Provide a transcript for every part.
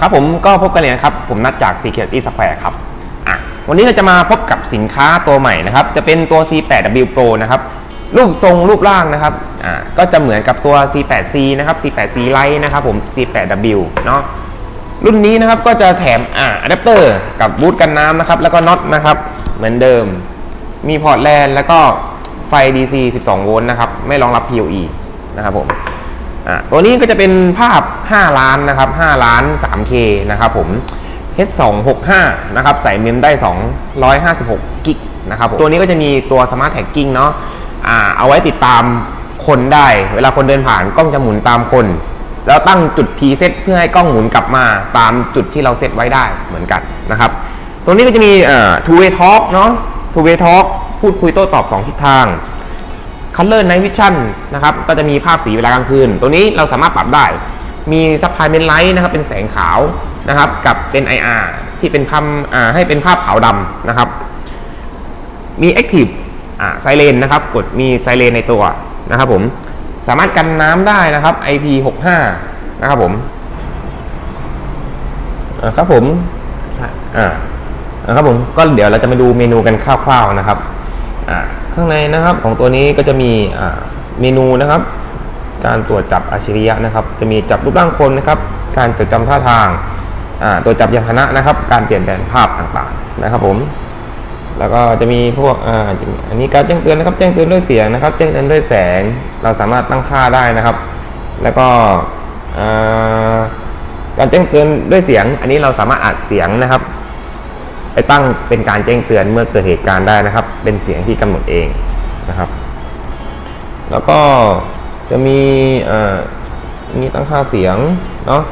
ครับผมก็พบกันเลยนะครับ ผมนัดจาก Security Square ครับอะวันนี้เราจะมาพบกับสินค้าตัวใหม่นะครับ จะเป็นตัว C8W Pro นะครับ รูปทรงรูปร่างนะครับอ่าก็จะเหมือนกับตัว C8C นะครับ C8C Lite นะครับผม C8W เนาะรุ่นนี้นะครับก็จะแถมอ่าอะแดปเตอร์กับบูทกันน้ำนะครับ แล้วก็น็อตนะครับ เหมือนเดิม มีพอร์ตแลนแล้วก็ไฟ DC 12 โวลต์นะครับ ไม่รองรับ PoE นะครับผม ตัวนี้ก็จะเป็นภาพ 5 ล้านนะครับ 5 ล้าน 3K นะครับผม H265 นะครับใส่เมมได้ 256 กิกนะครับผมตัวนี้ก็จะมีตัว Smart Tagging เนาะเอาไว้ติดตามคนได้ เวลาคนเดินผ่านกล้องจะหมุนตามคน แล้วตั้งจุด preset เพื่อให้กล้องหมุนกลับมาตามจุดที่เราเซตไว้ได้เหมือนกันนะครับ ตัวนี้ก็จะมีเอ่อ two way talk เนาะ two way talk พูดคุยโต้ตอบ 2 ทิศทาง Color Night Vision นะครับก็จะมีภาพสีเวลากลางคืน ตัวนี้เราสามารถปรับได้ มีซับไพเมนไลท์นะครับเป็นแสงขาวนะครับกับเป็น IR ที่เป็นพำอ่าให้เป็นภาพขาวดำนะครับ มี Active อ่าไซเลนนะครับกดมีไซเลนในตัวนะครับผมสามารถกันน้ำได้นะครับ IP65 นะครับผมอ่าครับผมอ่าอ่าครับผมก็เดี๋ยวเราจะมาดูเมนูกันคร่าวๆนะครับอ่า ข้างในนะครับของตัวนี้ก็จะมีเมนูนะครับ การตรวจจับอาชิริยะนะครับ จะมีจับรูปร่างคนนะครับ การจดจำท่าทางตรวจับยานพาหนะนะครับ การเปลี่ยนแปลงภาพต่างๆนะครับผม แล้วก็จะมีพวกออันนี้การแจ้งเตือนนะครับ แจ้งเตือนด้วยเสียงนะครับ แจ้งเตือนด้วยแสง เราสามารถตั้งค่าได้นะครับ แล้วก็การแจ้งเตือนด้วยเสียง อันนี้เราสามารถอัดเสียงนะครับ ไปตั้งเป็นการแจ้งเตือนเมื่อเกิดเหตุการณ์ได้นะครับ เป็นเสียงที่กำหนดเองนะครับ แล้วก็จะมีเอ่อมีตั้งค่าเสียงเนาะ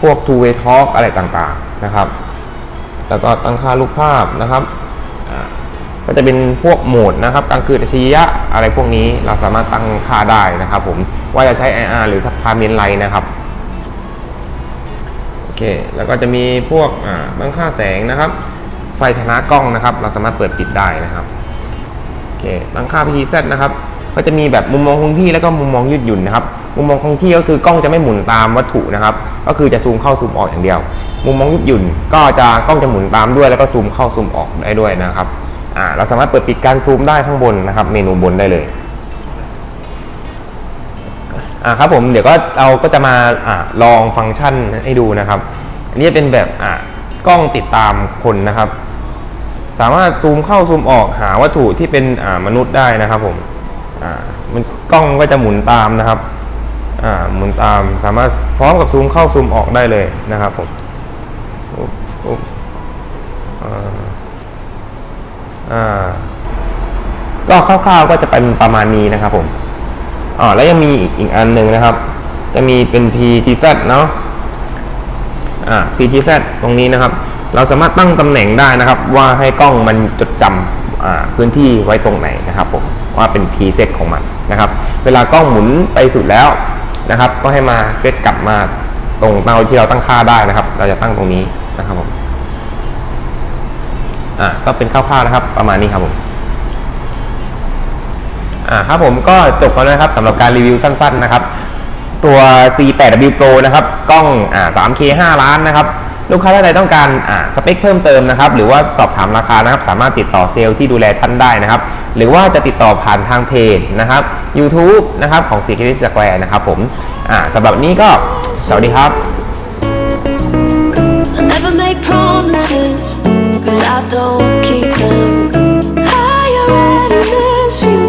พวก two way talk อะไรต่างๆนะครับ แล้วก็ตั้งค่ารูปภาพนะครับก็จะเป็นพวกโหมดนะครับกลางคืนอัจฉริยะอะไรพวกนี้เราสามารถตั้งค่าได้นะครับ ผมว่าจะใช้ IR หรือสัพพาเมนไลนะครับโอเคแล้วก็จะมีพวกตั้งค่าแสงนะครับ ไฟชนะกล้องนะครับ เราสามารถเปิดปิดได้นะครับโอเคตั้งค่า PTZ นะครับก็จะมีแบบมุมมองคงที่แล้วก็มุมมองยืดหยุ่นนะครับมุมมองคงที่ก็คือกล้องจะไม่หมุนตามวัตถุนะครับ ก็คือจะซูมเข้าซูมออกอย่างเดียว มุมมองยืดหยุ่นก็จะกล้องจะหมุนตามด้วย แล้วก็ซูมเข้าซูมออกได้ด้วยนะครับอ่าเราสามารถเปิดปิดการซูมได้ข้างบนนะครับ เมนูบนได้เลยอ่าครับผมเดี๋ยวก็เราก็จะมาอ่าลองฟังก์ชันให้ดูนะครับ อันนี้เป็นแบบอ่ากล้องติดตามคนนะครับ สามารถซูมเข้าซูมออกหาวัตถุที่เป็นอ่ามนุษย์ได้นะครับผมอ่ามันกล้องก็จะหมุนตามนะครับอ่าหมุนตามสามารถพร้อมกับซูมเข้าซูมออกได้เลยนะครับผมก็คร่าวๆก็จะเป็นประมาณนี้นะครับผมอ๋อแล้วยังมีอีกอีกอันหนึ่งนะครับ จะมีเป็น PTZ เนาะอ่า PTZ ตรงนี้นะครับ เราสามารถตั้งตำแหน่งได้นะครับ ว่าให้กล้องมันจดจำพื้นที่ไว้ตรงไหนนะครับผมว่าเป็น preset ของมันนะครับ เวลากล้องหมุนไปสุดแล้วนะครับ ก็ให้มาเซตกลับมาตรงเตาที่เราตั้งค่าได้นะครับ เราจะตั้งตรงนี้นะครับผมอ่าก็เป็นคร่าวๆนะครับ ประมาณนี้ครับผมอ่าครับผมก็จบแล้วนะครับสำหรับการรีวิวสั้น ๆนะครับ ตัว C8W Pro นะครับ กล้องอ่า 3K 5 ล้านนะครับ ลูกค้าท่านใดต้องการสเปคเพิ่มเติมนะครับ หรือว่าสอบถามราคานะครับ สามารถติดต่อเซลล์ที่ดูแลท่านได้นะครับ หรือว่าจะติดต่อผ่านทางเพจนะครับ YouTube นะครับของ Security Square นะครับผมสำหรับนี้ก็สวัสดีครับ I don't keep them I already miss you